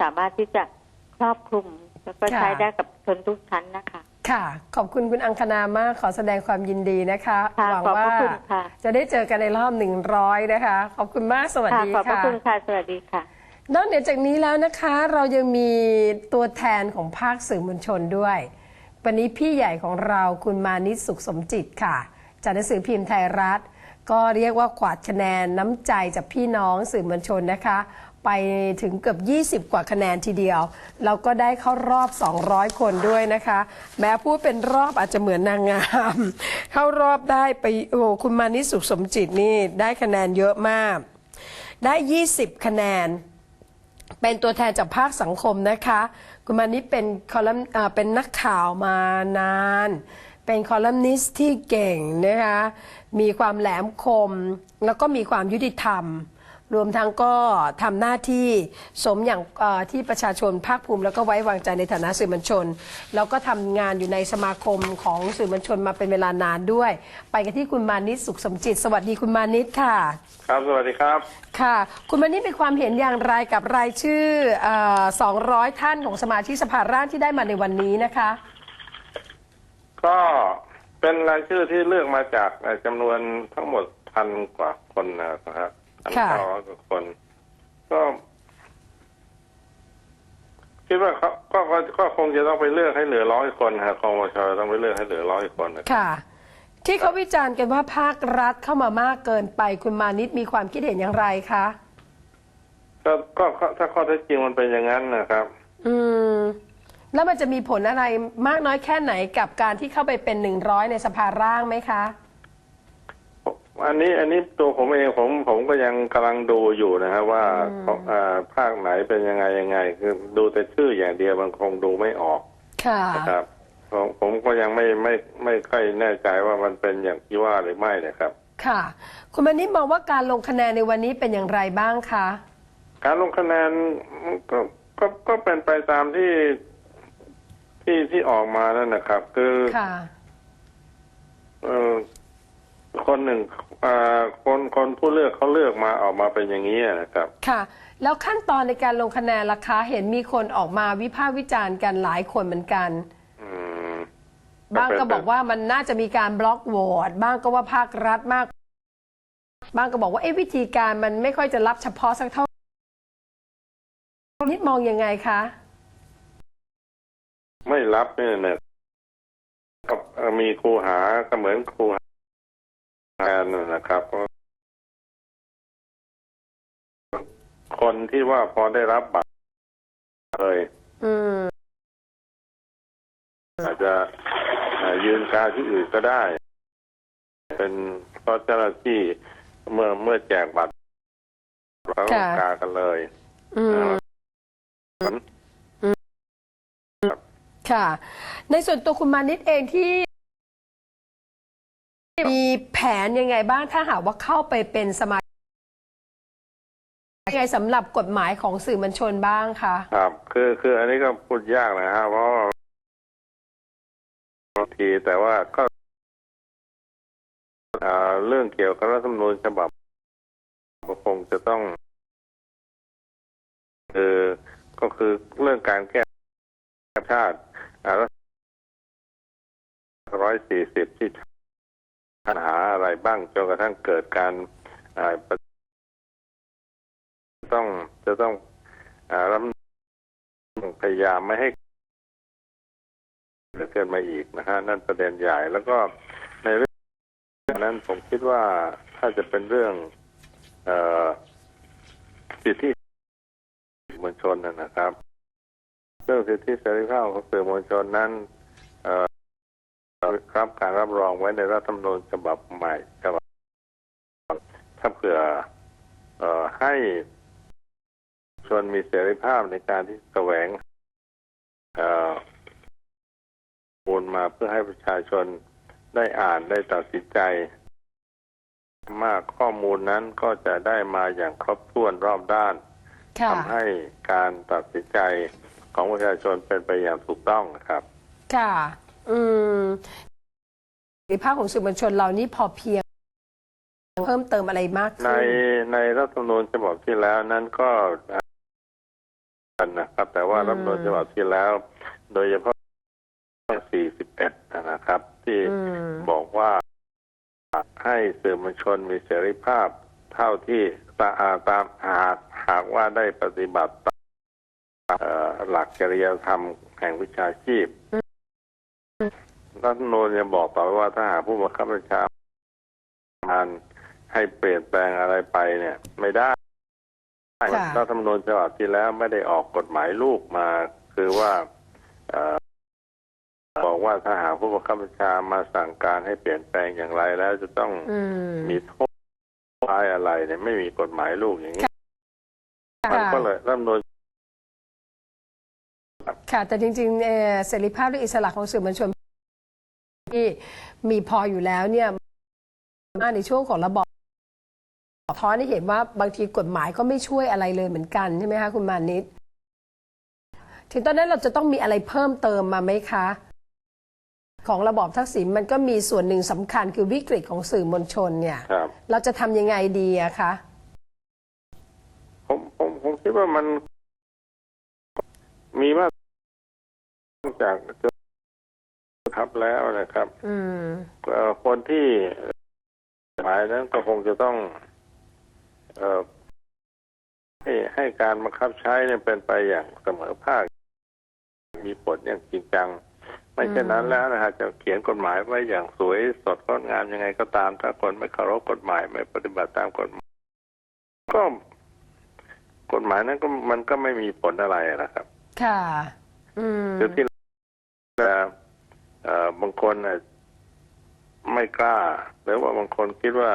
สามารถที่จะครอบคลุมแล้วก็ค่ะใช้ได้กับชนทุกชั้นนะคะ ค่ะ ขอบคุณคุณอังคณามากขอแสดงความยินดีนะคะค่ะหวังขอบพว่าระคุณค่ะ จะได้เจอกันในรอบหนึ่งร้อยนะคะ ขอบคุณมากสวัสค่ะดีขอบพระค่ะ คุณค่ะสวัสดีค่ะ นอกเหนือจากนี้แล้วนะคะ เรายังมีตัวแทนของภาคสื่อมวลชนด้วย วันนี้พี่ใหญ่ของเราคุณมานิตสุขสมจิตค่ะ จากหนังสือพิมพ์ไทยรัฐ ก็เรียกว่ากวาดคะแนนน้ำใจจากพี่น้องสื่อมวลชนนะคะ ไปถึงเกือบ 20 กว่าคะแนนทีเดียวเราก็ได้เข้ารอบ 200 คนด้วยนะคะ แม้พูดเป็นรอบอาจจะเหมือนนางงาม เข้ารอบได้ไปโอ้คุณมานิสุขสมจิตนี่ได้คะแนนเยอะมาก ได้ 20 คะแนนเป็นตัวแทนจากภาคสังคมนะคะ คุณมานิเป็นคอลัมน์เป็นนักข่าวมานาน เป็นคอลัมนิสต์ที่เก่งนะคะมีความแหลมคม แล้วก็มีความยุติธรรม รวมทั้งก็ทำหน้าที่สมอย่างเอ่อที่ประชาชนภาคภูมิ แล้วก็ไว้วางใจในฐานะสื่อมวลชน แล้วก็ทำงานอยู่ในสมาคมของสื่อมวลชนมาเป็นเวลานานด้วย ไปกันที่คุณมานิดสุขสมจิต สวัสดีคุณมานิดค่ะ ครับสวัสดีครับ ค่ะ คุณมานี่มีความเห็นอย่างไรกับรายชื่อเออ200 ท่านของสมาชิกสภาร่างที่ได้มาในวันนี้นะคะ ก็เป็นรายชื่อที่เลือกมาจากเอ่อจำนวนทั้งหมดพันกว่าคนนะครับพันค่ะเก้าร้อยกว่าคน ก็คิดว่าเขาก็ก็ก็คงจะต้องไปเลือกให้เหลือร้อยคนครับคงชต้องไปเลือกให้เหลือร้อยคนนะครับค่ะ ที่เขาวิจารณ์กันว่าภาครัฐเข้ามามากเกินไปคุณมานิดมีความคิดเห็นอย่างไรคะก็ก็ก็ถ้าข้อเท็จจริงมันเป็นอย่างนั้นนะครับ อืม แล้วมันจะมีผลอะไรมากน้อยแค่ไหนกับการที่เข้าไปเป็น100ในสภาร่างไหมคะ อันนี้อันนี้ตัวผมเองผมผมก็ยังกำลังดูอยู่นะครับว่าเอ่อภาคไหนเป็นยังไงยังไง คือดูแต่ชื่ออย่างเดียวมันคงดูไม่ออก ค่ะนะครับผมผมก็ยังไม่ไม่ไม่ค่อยแน่ใจว่ามันเป็นอย่างที่ว่าหรือไม่นะครับ ค่ะ คุณมานิดมองว่าการลงคะแนนในวันนี้เป็นอย่างไรบ้างคะ การลงคะแนนก็ก็ก็เป็นไปตามที่ ที่ที่ออกมานั่นนะครับ คือค่ะ เออคนหนึ่งอ่าคนคนผู้เลือกเขาเลือกมาออกมาเป็นอย่างนี้นะครับ ค่ะ แล้วขั้นตอนในการลงคะแนนล่ะคะ เห็นมีคนออกมาวิพากษ์วิจารณ์กันหลายคนเหมือนกัน อืมบ้างก็เป็นบอกว่ามันน่าจะมีการบล็อกโหวตบ้างก็ว่าภาครัฐมาก บ้างก็บอกว่าเอ๊ะวิธีการมันไม่ค่อยจะรับเฉพาะสักเท่านิดมองยังไงคะ ไม่รับเนี่ยเนี่ยก็เอ่อมีครูหาก็เหมือนครูหาแทนนนะครับ คนที่ว่าพอได้รับบัตรเลยอืมอาจจะเอ่อยืนกาที่อื่นก็ได้ เป็นเพราะเจ้าหน้าที่เมื่อเมื่อแจกบัตรเราก็กากันเลย อืม ผล ค่ะ ในส่วนตัวคุณมานิดเองที่ มีแผนยังไงบ้างถ้าหากว่าเข้าไปเป็นสมาชิกยังไงสำหรับกฎหมายของสื่อมวลชนบ้างคะครับ คือคืออันนี้ก็พูดยากนะฮะเพราะว่าบางทีแต่ว่าก็เอ่อเรื่องเกี่ยวกับรัฐธรรมนูญฉบับก็คงจะต้องคือก็คือเรื่องการแก้ชาติ ร้อยสี่สิบที่ปัญหาอะไรบ้างจนกระทั่งเกิดการต้องจะต้องอรับพยายามไม่ให้เกิดมาอีกนะฮะนั่นประเด็นใหญ่แล้วก็ในเรื่องนั้นผมคิดว่าถ้าจะเป็นเรื่องอสิทธิมวลชนนะครับ เรื่องสิทธิเสรีภาพของสื่อมวลชนนั้นเอ่อรับการรับรองไว้ในรัฐธรรมนูญฉบับใหม่ฉบับถ้าเผื่อเอ่อให้ชนมีเสรีภาพในการที่แสวงเอ่อมูลมาเพื่อให้ประชาชนได้อ่านได้ตัดสินใจ มากข้อมูลนั้นก็จะได้มาอย่างครบถ้วนรอบด้านค่ะทำให้การตัดสินใจ ของประชาชนเป็นไปอย่างถูกต้องนะครับ ค่ะ อืมเสรีภาพของสื่อมวลชนเรานี่พอเพียง เพิ่มเติมอะไรมากในขึ้นในรัฐธรรมนูญฉบับที่แล้วนั้นก็กันนะครับ แต่ว่าอืมรัฐธรรมนูญฉบับที่แล้ว โดยเฉพาะ41นะครับ ที่อืมบอกว่าให้สื่อมวลชนมีเสรีภาพ เท่าที่ตาอ่าตามหากหากว่าได้ปฏิบัติตามเอ่อ หลักจริยธรรมแห่งวิชาชีพรัฐธรรมนูญยังบอกต่อว่าถ้าหากผู้บังคับบัญชาการให้เปลี่ยนแปลงอะไรไปเนี่ย ไม่ได้ค่ะรัฐธรรมนูญฉบับที่แล้วไม่ได้ออกกฎหมายลูกมา คือว่าเอ่อบอกว่าถ้าหากผู้บังคับบัญชามาสั่งการให้เปลี่ยนแปลงอย่างไรแล้วจะต้องอืมมีโทษร้ายอะไรเนี่ยไม่มีกฎหมายลูกอย่างนี้มันค่ะก็เลยรัฐธรรมนูญ ค่ะ แต่จริงๆเอ่อเสรีภาพและอิสระของสื่อมวลชนที่มีพออยู่แล้วเนี่ยมาในช่วงของระบอบท้อนให้เห็นว่าบางทีกฎหมายก็ไม่ช่วยอะไรเลยเหมือนกันใช่ไหมคะคุณมานิดถึงตอนนั้นเราจะต้องมีอะไรเพิ่มเติมมาไหมคะ ของระบอบทักษิณมันก็มีส่วนหนึ่งสำคัญคือวิกฤตของสื่อมวลชนเนี่ยครับเราจะทำยังไงดีอะคะผมผมผมคิดว่ามันมีมาก จากทับแล้วนะครับอืมเอ่อคนที่หมายนั้นก็คงจะต้องเอ่อให้ให้การบังคับใช้เนี่ยเป็นไปอย่างเสมอภาค มีผลอย่างจริงจัง ไม่เช่นนั้นแล้วนะฮะจะเขียนกฎหมายไว้อย่างสวยสดงดงามยังไงก็ตาม ถ้าคนไม่เคารพกฎหมายไม่ปฏิบัติตามกฎหมายก็กฎหมายนั้นก็มันก็ไม่มีผลอะไรนะครับ ค่ะ อืมคือที่เอ่อเอ่อ บางคนน่ะไม่กล้า หรือว่าบางคนคิดว่า